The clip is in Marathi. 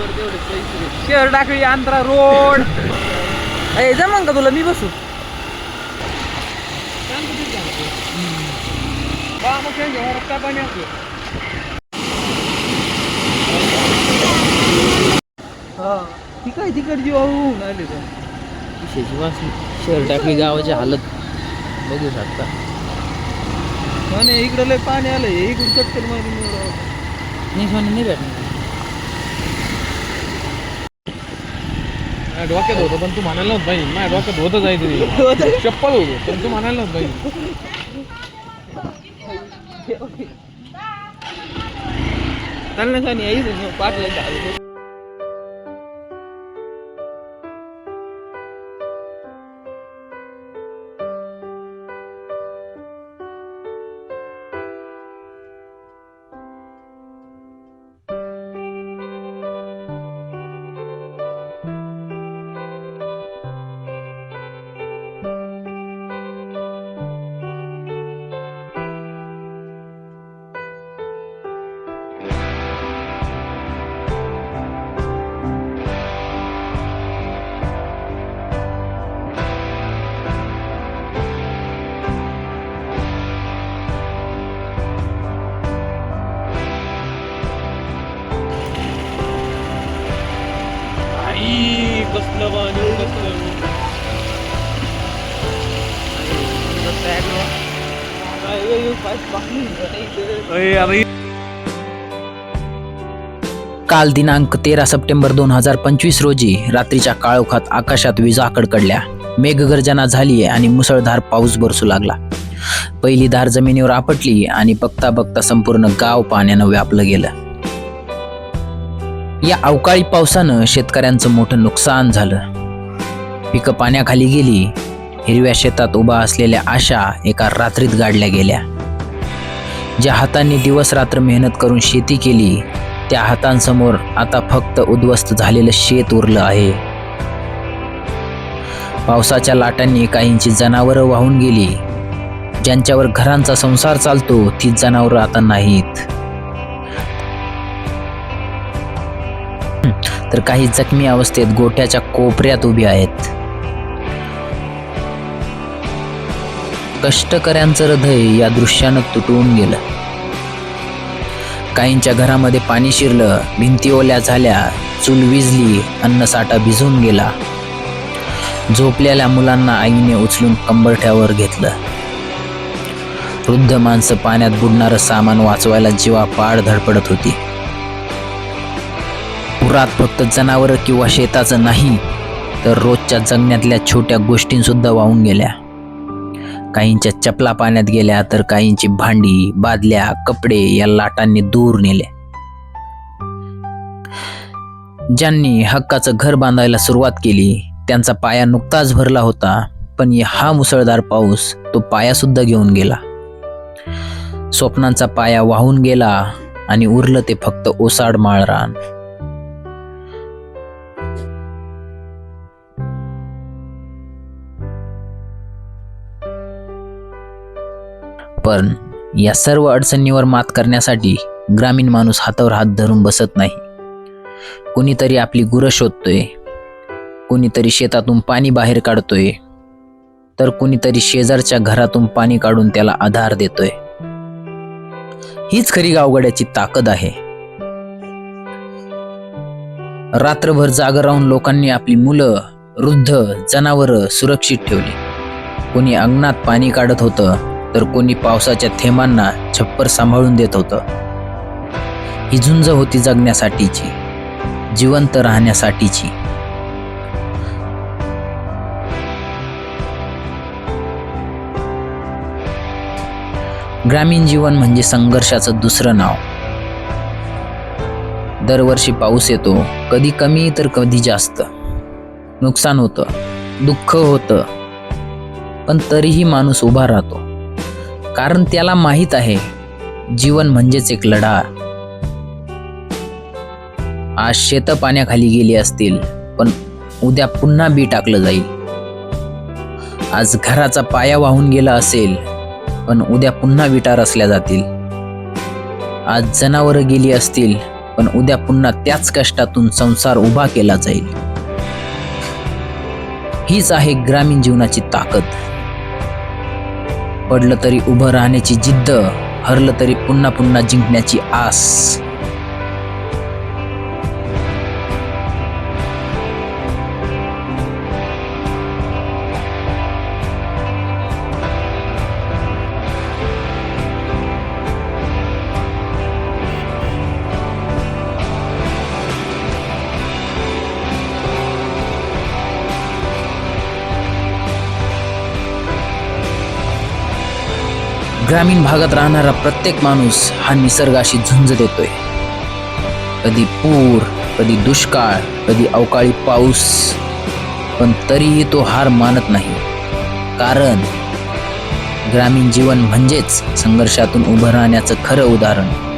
शहर टाकळी आंध्रा रोड. ए जमन का तुला? मी बसू. काय पाणी हा ती काय तिकडची वाहून आली शहर टाकली गावाची हालत बघू शकता. आणि इकडं लय पाणी आलंय. इकडून चक्कर मारून. नाही सोने नाही भेटणार. डोक्यात होतं पण तू म्हणायला नव्हतं बाई माझ्या डोक्यात होतं जायचं चप्पल होतं पण तू म्हणायला नव्हतं बाई चाल ना सोनी आई कसलं पाणी कसलं काल दिनांक तेरा सप्टेंबर दोन हजार पंचवीस रोजी रात्रीच्या काळोखात आकाशात विजा कडकडल्या. मेघगर्जना झाली आणि मुसळधार पाऊस बरसू लागला. पहिली धार जमिनीवर आपटली आणि बघता बघता संपूर्ण गाव पाण्यानं व्यापलं गेलं. या अवकाळी पावसानं शेतकऱ्यांचं मोठं नुकसान झालं. पिकं पाण्याखाली गेली हिरव्या शेतात उभा असलेल्या आशा एका रात्रीत गाडल्या गेल्या. ज्या हातांनी दिवस रात्र मेहनत करून शेती केली त्या हातांसमोर आता फक्त उद्ध्वस्त झालेलं शेत उरलं आहे. पावसाच्या लाटांनी काहींची जनावरं वाहून गेली. ज्यांच्यावर घरांचा संसार चालतो ती जनावरं आता नाहीत. तर काही जखमी अवस्थेत गोठ्याच्या कोपऱ्यात उभी आहेत. कष्टकऱ्यांचं हृदय या दृश्यानं तुटवून गेलं. काहींच्या घरामध्ये पाणी शिरलं भिंती ओल्या झाल्या चूल विजली अन्नसाठा भिजून गेला. झोपलेल्या मुलांना आईने उचलून कंबरठ्यावर घेतलं. वृद्ध माणसं पाण्यात बुडणारं सामान वाचवायला जीवा पाड धडपडत होती. पुरात फक्त जनावरं किंवा शेताचं नाही तर रोजच्या जगण्यातल्या छोट्या गोष्टींसुद्धा वाहून गेल्या. काहींच्या चपला पाण्यात गेल्या तर काहींची भांडी बादल्या कपडे या लाटांनी दूर नेले. ज्यांनी हक्काचं घर बांधायला सुरुवात केली त्यांचा पाया नुकताच भरला होता पण हा मुसळधार पाऊस तो पाया सुद्धा घेऊन गेला. स्वप्नांचा पाया वाहून गेला आणि उरलं ते फक्त ओसाड माळरान. पण या सर्व अडचणीवर मात करण्यासाठी ग्रामीण माणूस हातावर हात धरून बसत नाही. कुणीतरी आपली गुरं शोधतोय. कुणीतरी शेतातून पाणी बाहेर काढतोय. तर कुणीतरी शेजारच्या घरातून पाणी काढून त्याला आधार देतोय. हीच खरी गावगड्याची ताकद आहे. रात्रभर जागर राहून लोकांनी आपली मुलं वृद्ध जनावरं सुरक्षित ठेवली. कोणी अंगणात पाणी काढत होतं. तर कोणी पावसाच्या थेंबांना छप्पर सांभाळून देत होतं. ही झुंज होती जगण्यासाठीची जिवंत राहण्यासाठीची. ग्रामीण जीवन म्हणजे संघर्षाचं दुसरं नाव. दरवर्षी पाऊस येतो कधी कमी तर कधी जास्त. नुकसान होतं दुःख होतं पण तरीही माणूस उभा राहतो. कारण त्याला माहीत आहे जीवन म्हणजेच एक लढा. आज शेत पाण्याखाली गेली असतील पण उद्या पुन्हा बी टाकलं जाईल. आज घराचा पाया वाहून गेला असेल पण उद्या पुन्हा विटा रचल्या जातील. आज जनावरं गेली असतील पण उद्या पुन्हा त्याच कष्टातून संसार उभा केला जाईल. हीच आहे ग्रामीण जीवनाची ताकद. पडलं तरी उभं राहण्याची जिद्द हरलं तरी पुन्हा पुन्हा जिंकण्याची आस. ग्रामीण भागात राहणारा प्रत्येक माणूस हा निसर्गाशी झुंज देतोय. कधी पूर कधी दुष्काळ कधी अवकाळी पाऊस. पण तरीही तो हार मानत नाही. कारण ग्रामीण जीवन म्हणजेच संघर्षातून उभं राहण्याचं खरं उदाहरण.